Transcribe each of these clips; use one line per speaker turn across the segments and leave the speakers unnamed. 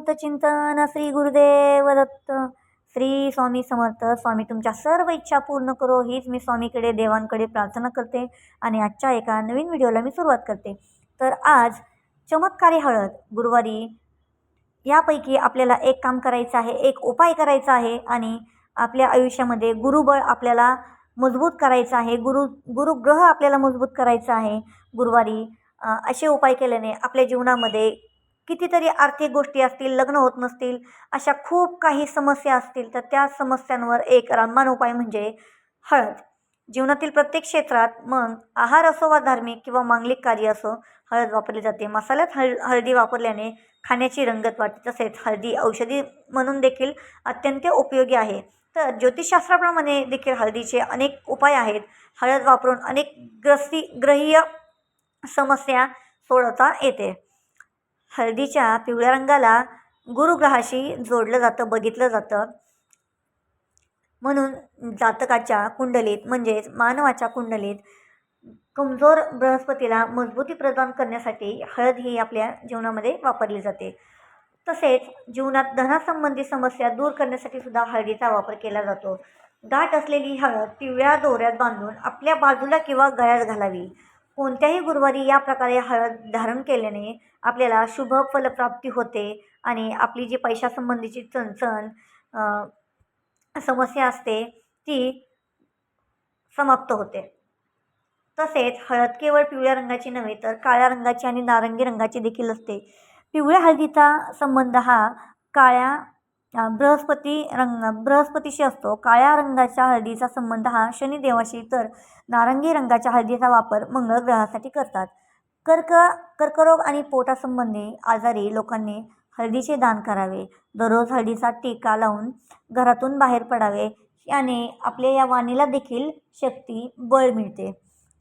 अवधूत चिंतन श्री गुरुदेव दत्त श्री स्वामी समर्थ स्वामी तुमच्या सर्व इच्छा पूर्ण करो हीच मी स्वामीकडे देवांकडे प्रार्थना करते आणि आजच्या एका नवीन व्हिडिओला मी सुरुवात करते. तर आज चमत्कारी हळद गुरुवारी यापैकी आपल्याला एक काम करायचं आहे एक उपाय करायचा आहे आणि आपल्या आयुष्यामध्ये गुरुबळ आपल्याला मजबूत करायचं आहे गुरु गुरुग्रह आपल्याला मजबूत करायचा आहे. गुरुवारी असे उपाय केल्याने आपल्या जीवनामध्ये कितीतरी आर्थिक गोष्टी असतील लग्न होत नसतील अशा खूप काही समस्या असतील तर त्या समस्यांवर एक रामबाण उपाय म्हणजे हळद. जीवनातील प्रत्येक क्षेत्रात मग आहार असो वा धार्मिक किंवा मांगलिक कार्य असो हळद वापरली जाते. मसाल्यात हळ हळदी वापरल्याने खाण्याची रंगत वाटते तसेच हळदी औषधी म्हणून देखील अत्यंत उपयोगी आहे. तर ज्योतिषशास्त्राप्रमाणे देखील हळदीचे अनेक उपाय आहेत. हळद वापरून अनेक ग्रसी ग्रहीय समस्या सोडवता येते. हळदीच्या पिवळ्या रंगाला गुरुग्रहाशी जोडलं जातं बघितलं जातं. म्हणून जातकाच्या कुंडलीत म्हणजेच मानवाच्या कुंडलीत कमजोर बृहस्पतीला मजबूती प्रदान करण्यासाठी हळद ही आपल्या जीवनामध्ये वापरली जाते. तसेच जीवनात धनासंबंधी समस्या दूर करण्यासाठी सुद्धा हळदीचा वापर केला जातो. गाठ असलेली हळद पिवळ्या दोऱ्यात बांधून आपल्या बाजूला किंवा गळ्यात घालावी. कोणत्याही गुरुवारी या प्रकारे हळद धारण केल्याने आपल्याला शुभ फलप्राप्ती होते आणि आपली जी पैशासंबंधीची चणचण समस्या असते ती समाप्त होते. तसेच हळद केवळ पिवळ्या रंगाची नव्हे तर काळ्या रंगाची आणि नारंगी रंगाची देखील असते. पिवळ्या हळदीचा संबंध हा काळ्या बृहस्पती रंग बृहस्पतीशी असतो. काळ्या रंगाच्या हळदीचा संबंध हा शनिदेवाशी तर नारंगी रंगाच्या हळदीचा वापर मंगळ ग्रहासाठी करतात. कर्क कर्करोग आणि पोटासंबंधी आजारी लोकांनी हळदीचे दान करावे. दररोज हळदीचा टीका लावून घरातून बाहेर पडावे याने आपल्या या वाणीला देखील शक्ती बळ मिळते.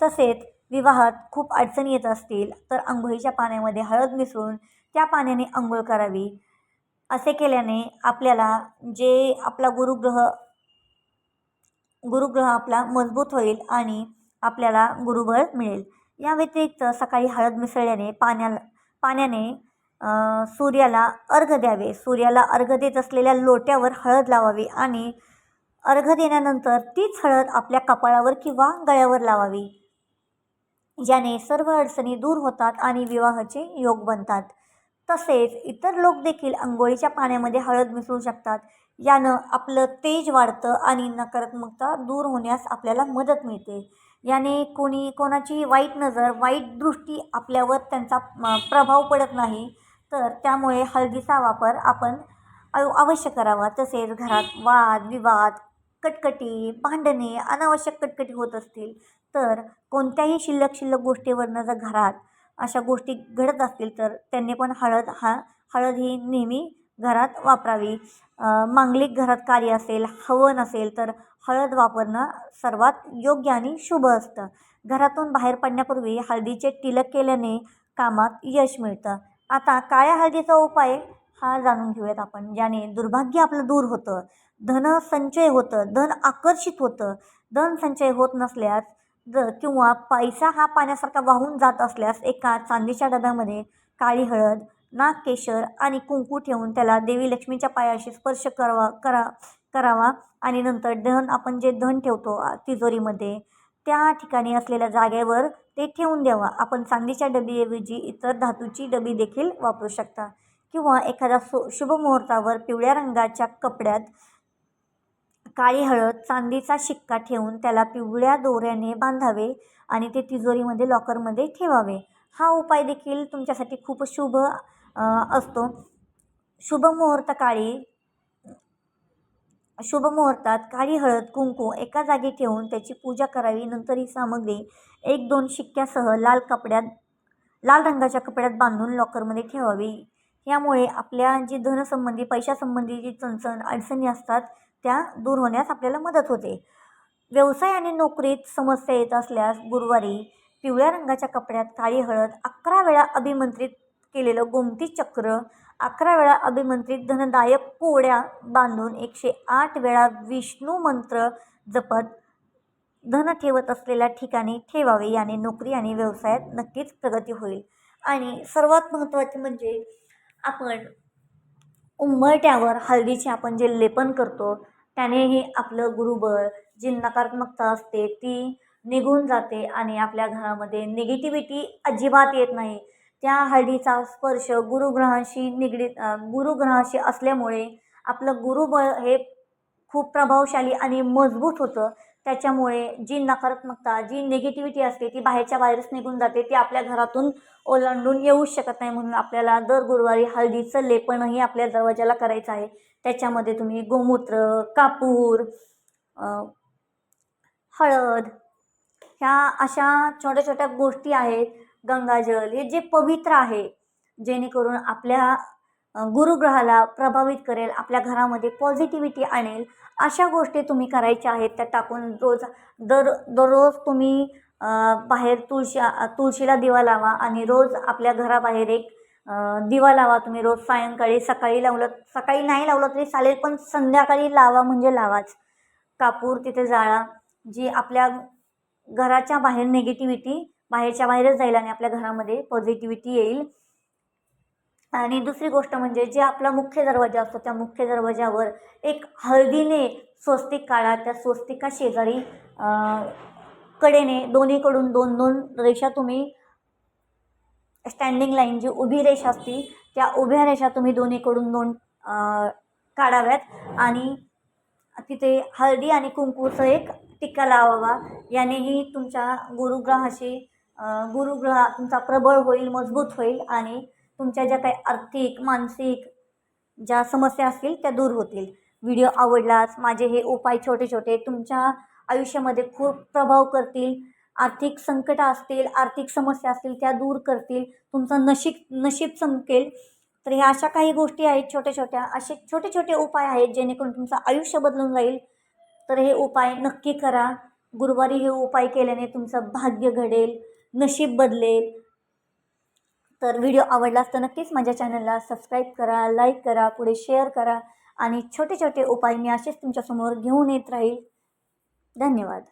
तसेच विवाहात खूप अडचणी येत असतील तर आंघोळीच्या पाण्यामध्ये हळद मिसळून त्या पाण्याने आंघोळ करावी. असे केल्याने आपल्याला जे आपला गुरुग्रह गुरुग्रह आपला मजबूत होईल आणि आपल्याला गुरुबळ मिळेल. या व्यतिरिक्त सकाळी हळद मिसळल्याने पाण्याला पाण्याने सूर्याला अर्घ द्यावे. सूर्याला अर्घ देत असलेल्या लोट्यावर हळद लावावी आणि अर्घ देण्यानंतर तीच हळद आपल्या कपाळावर किंवा गळ्यावर लावावी. याने सर्व अडचणी दूर होतात आणि विवाहाचे योग बनतात. तसेच इतर लोक देखील आंघोळीच्या पाण्यामध्ये हळद मिसळू शकतात. यानं आपलं तेज वाढतं आणि नकारात्मकता दूर होण्यास आपल्याला मदत मिळते. याने कोणी कोणाची वाईट नजर वाईट दृष्टी आपल्यावर त्यांचा प्रभाव पडत नाही. तर त्यामुळे हळदीचा वापर आपण अवश्य करावा. तसेच घरात वाद विवाद कटकटी भांडणे अनावश्यक कटकटी होत असतील तर कोणत्याही शिल्लक शिल्लक गोष्टीवरनं जर घरात अशा गोष्टी घडत असतील तर त्यांनी पण हळद हा हळद ही नेहमी घरात वापरावी. मांगलिक घरात कार्य असेल हवन असेल तर हळद वापरणं सर्वात योग्य आणि शुभ असतं. घरातून बाहेर पडण्यापूर्वी हळदीचे तिलक केल्याने कामात यश मिळतं. आता काळ्या हळदीचा उपाय हा जाणून घेऊयात आपण ज्याने दुर्भाग्य आपलं दूर होतं. धन संचय होतं धन आकर्षित होतं. धन संचय होत नसल्यास जर किंवा पैसा हा पाण्यासारखा वाहून जात असल्यास एका चांदीच्या डब्यामध्ये काळी हळद नागकेशर आणि कुंकू ठेवून त्याला देवी लक्ष्मीच्या पायाशी स्पर्श करावा करा करावा आणि नंतर धन आपण जे धन ठेवतो तिजोरीमध्ये त्या ठिकाणी असलेल्या जागेवर ते ठेवून द्यावा. आपण चांदीच्या डबीऐवजी इतर धातूची डबी देखील वापरू शकता. किंवा एखाद्या सु शुभ मुहूर्तावर पिवळ्या रंगाच्या कपड्यात काळी हळद चांदीचा शिक्का ठेवून त्याला पिवळ्या दोऱ्याने बांधावे आणि ते तिजोरीमध्ये लॉकरमध्ये ठेवावे. हा उपाय देखील तुमच्यासाठी खूप शुभ असतो. शुभ मुहूर्त काळी शुभ मुहूर्तात काळी हळद कुंकू एका जागी ठेवून त्याची पूजा करावी. नंतर ही सामग्री एक दोन शिक्क्यासह लाल कपड्यात लाल रंगाच्या कपड्यात बांधून लॉकरमध्ये ठेवावी. यामुळे आपल्या जी धनसंबंधी पैशासंबंधी जी चणचण अडचणी असतात त्या दूर होण्यास आपल्याला मदत होते. व्यवसाय आणि नोकरीत समस्या येत असल्यास गुरुवारी पिवळ्या रंगाच्या कपड्यात काळी हळद अकरा वेळा अभिमंत्रित केलेलं गोमती चक्र अकरा वेळा अभिमंत्रित धनदायक कोड्या बांधून एकशे आठ वेळा विष्णू मंत्र जपत धन ठेवत असलेल्या ठिकाणी ठेवावे याने नोकरी आणि व्यवसायात नक्कीच प्रगती होईल. आणि सर्वात महत्त्वाचे म्हणजे आपण उंबरट्यावर हळदीचे आपण जे लेपन करतो त्यानेही आपलं गुरुबळ जी नकारात्मकता असते ती निघून जाते आणि आपल्या घरामध्ये निगेटिव्हिटी अजिबात येत नाही. त्या हळदीचा स्पर्श गुरुग्रहांशी निगडीत गुरुग्रहाशी असल्यामुळे आपलं गुरुबळ हे खूप प्रभावशाली आणि मजबूत होतं. त्याच्यामुळे जी नकारात्मकता जी निगेटिव्हिटी असते ती बाहेरच्या बाहेरच निघून जाते ती आपल्या घरातून ओलांडून येऊच शकत नाही म्हणून आपल्याला दर गुरुवारी हळदीचं लेपणही आपल्या दरवाजाला करायचं आहे. त्याच्यामध्ये तुम्ही गोमूत्र कापूर हळद ह्या अशा छोट्या छोट्या गोष्टी आहेत. गंगाजल हे जे पवित्र आहे जेणेकरून आपल्या गुरुग्रहाला प्रभावित करेल आपल्या घरामध्ये पॉझिटिव्हिटी आणेल अशा गोष्टी तुम्ही करायच्या आहेत त्या टाकून रोज दर दररोज तुम्ही बाहेर तुळशी तुळशीला दिवा लावा आणि रोज आपल्या घराबाहेर एक दिवा लावा तुम्ही रोज सायंकाळी सकाळी लावलं सकाळी नाही लावलं तरी चालेल पण संध्याकाळी लावा म्हणजे लावाच. कापूर तिथे जाळा जी आपल्या घराच्या बाहेर निगेटिव्हिटी बाहेरच्या बाहेरच जाईल आणि आपल्या घरामध्ये पॉझिटिव्हिटी येईल. आणि दुसरी गोष्ट म्हणजे जे आपला मुख्य दरवाजा असतो त्या मुख्य दरवाजावर एक हळदीने स्वस्तिक काढा त्या स्वस्तिका शेजारी कडेने दोन्हीकडून दोन दोन रेषा तुम्ही स्टँडिंग लाईन जी उभी रेषा असतील त्या उभ्या रेषा तुम्ही दोन्हीकडून दोन काढाव्यात आणि तिथे हळदी आणि कुंकूचं एक टिक्का लावावा. यानेही तुमच्या गुरुग्रहाशी गुरुग्रह तुमचा प्रबळ होईल मजबूत होईल आणि तुमच्या ज्या काही आर्थिक मानसिक ज्या समस्या असतील त्या दूर होतील. व्हिडिओ आवडलाच माझे हे उपाय छोटे छोटे तुमच्या आयुष्यामध्ये खूप प्रभाव करतील. आर्थिक संकट असतील आर्थिक समस्या असतील त्या दूर करतील. तुमचं नशीब नशीब चमकेल तर ह्या अशा काही गोष्टी आहेत छोट्या छोट्या असे छोटे छोटे उपाय आहेत जेणेकरून तुमचं आयुष्य बदलून जाईल. तर हे उपाय नक्की करा. गुरुवारी हे उपाय केल्याने तुमचं भाग्य घडेल. नशीब बदलेल. तर व्हिडिओ आवडला तर नक्कीच माझ्या चॅनलला सबस्क्राईब करा लाईक करा पुढे शेअर करा आणि छोटे छोटे उपाय मी असेच तुमच्यासमोर घेऊन येत राहील. धन्यवाद.